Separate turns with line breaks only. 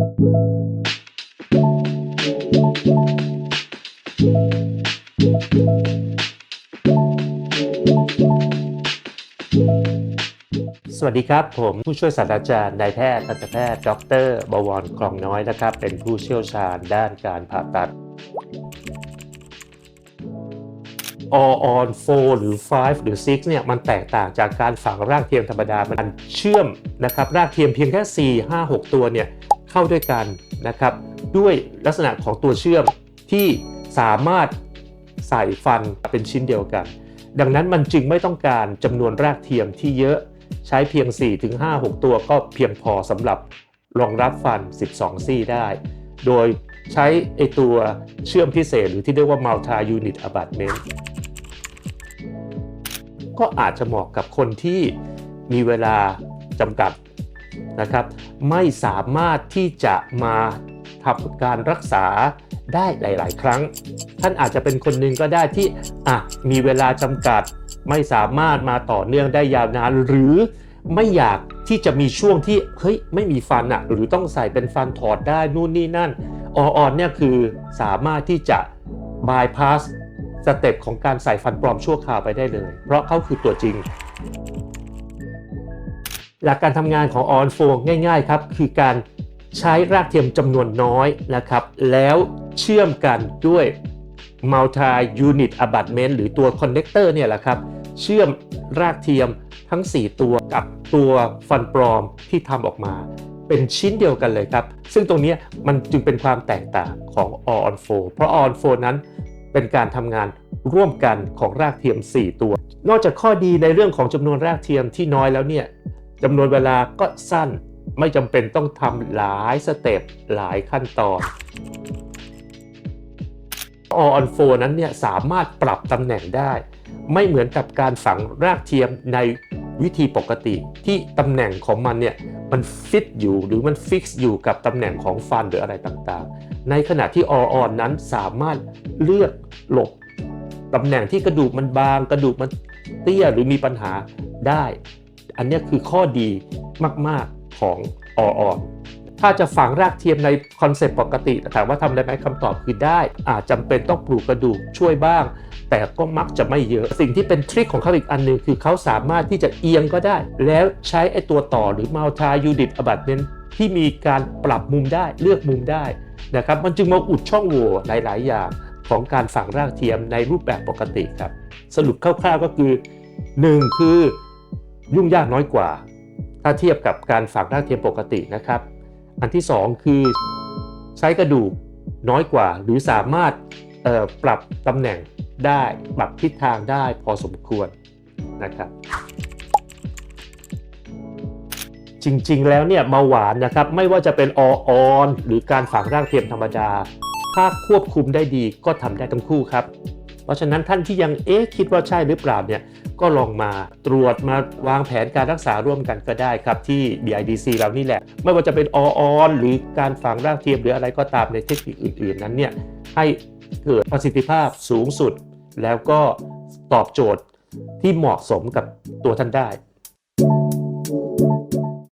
สวัสดีครับ ผมผู้ช่วยศาสตราจารย์นายแพทย์ทันตแพทย์ดรบวรกรองน้อยนะครับ เป็นผู้เชี่ยวชาญด้านการผ่าตัด all on 4หรือ 5 หรือ 6 เนี่ย มันแตกต่างจากการฝังรากเทียมธรรมดา มันเชื่อมนะครับ รากเทียมเพียงแค่ 4 5 6 ตัวเนี่ย เข้าด้วยกันนะครับ ด้วยลักษณะของตัวเชื่อมที่สามารถใส่ฟันเป็นชิ้นเดียวกัน ดังนั้นมันจึงไม่ต้องการจำนวนรากเทียมที่เยอะใช้เพียง 4-5-6 ตัวก็เพียงพอสำหรับรองรับฟัน 12 ซี่ได้ โดยใช้ไอตัวเชื่อมพิเศษหรือที่เรียกว่า multi unit abutment ก็อาจจะเหมาะกับคนที่มีเวลาจำกัด นะครับไม่สามารถที่จะมาทำการรักษาได้หลาย ๆ ครั้ง ท่านอาจจะเป็นคนหนึ่งก็ได้ที่อะมีเวลาจำกัด ไม่สามารถมาต่อเนื่องได้ยาวนานหรือไม่อยากที่จะมีช่วงที่เฮ้ยไม่มีฟันอะหรือต้องใส่เป็นฟันถอดได้นู่นนี่นั่นออนเนี่ยคือสามารถที่จะ bypass สเต็ปของการใส่ฟันปลอมชั่วคราวไปได้เลย เพราะเขาคือตัวจริง หลักการทำงานของออนโฟง่ายๆครับคือการใช้รากเทียมจำนวนน้อยนะครับ แล้วเชื่อมกันด้วย multi unit abutment หรือตัว connector เนี่ยแหละครับ เชื่อมรากเทียมทั้ง 4 ตัวกับตัวฟันปลอมที่ทำออกมา เป็นชิ้นเดียวกันเลยครับ ซึ่งตรงนี้มันจึงเป็นความแตกต่างของ all on 4เพราะ all on 4นั้นเป็นการทำงานร่วมกันของรากเทียม 4 ตัว นอกจากข้อดีในเรื่องของจำนวนรากเทียมที่น้อยแล้วเนี่ย จำนวนเวลาก็สั้น ไม่จำเป็นต้องทำหลายสเต็ปหลายขั้นตอน all on 4นั้นเนี่ยสามารถปรับตำแหน่งได้ ไม่เหมือนกับการฝังรากเทียมในวิธีปกติที่ตำแหน่งของมันเนี่ยมันฟิตอยู่หรือมันฟิกซ์อยู่กับตำแหน่งของฟันหรืออะไรต่างๆ ในขณะที่ all on นั้นสามารถเลือกหลบตำแหน่งที่กระดูกมันบาง กระดูกมันเตี้ยหรือมีปัญหาได้ อันนี้คือข้อดีมาก ๆ ของ all on ถ้าจะฝังรากเทียมในคอนเซปต์ปกติถามว่าทำได้ไหมคำตอบคือได้ อาจจำเป็นต้องปลูกกระดูกช่วยบ้าง แต่ก็มักจะไม่เยอะ สิ่งที่เป็นทริคของเขาอีกอันหนึ่งคือเขาสามารถที่จะเอียงก็ได้ แล้วใช้ไอตัวต่อหรือ multi unit abutment ที่มีการปรับมุมได้เลือกมุมได้นะครับมันจึงมาอุดช่องโหว่หลาย ๆ อย่างของการฝังรากเทียมในรูปแบบปกติครับ สรุปคร่าว ๆ ก็คือ 1 คือ ยุ่งยากน้อยกว่า ถ้าเทียบกับการฝังรากเทียมปกตินะครับ อันที่ 2 คือใช้กระดูกน้อยกว่า หรือสามารถปรับตำแหน่งได้ปรับทิศทางได้พอสมควรนะครับ จริงๆแล้วเนี่ยเบาหวานนะครับไม่ว่าจะเป็นอออน หรือการฝังร่างเทียมธรรมดา ถ้าควบคุมได้ดีก็ทำได้ทั้งคู่ครับ ราะฉะนั้นท่านที่ยังเอ๊ะคิดว่าใช่หรือเปล่าเนี่ยก็ลองมาตรวจมาวางแผนการรักษาร่วมกันก็ได้ครับที่ BIDC เรานี่แหละ ไม่ว่าจะเป็นอออนหรือการฝังรากเทียมหรืออะไรก็ตามในเทคนิคอื่น ๆ นั้นเนี่ยให้เกิดประสิทธิภาพสูงสุด แล้วก็ตอบโจทย์ที่เหมาะสมกับตัวท่านได้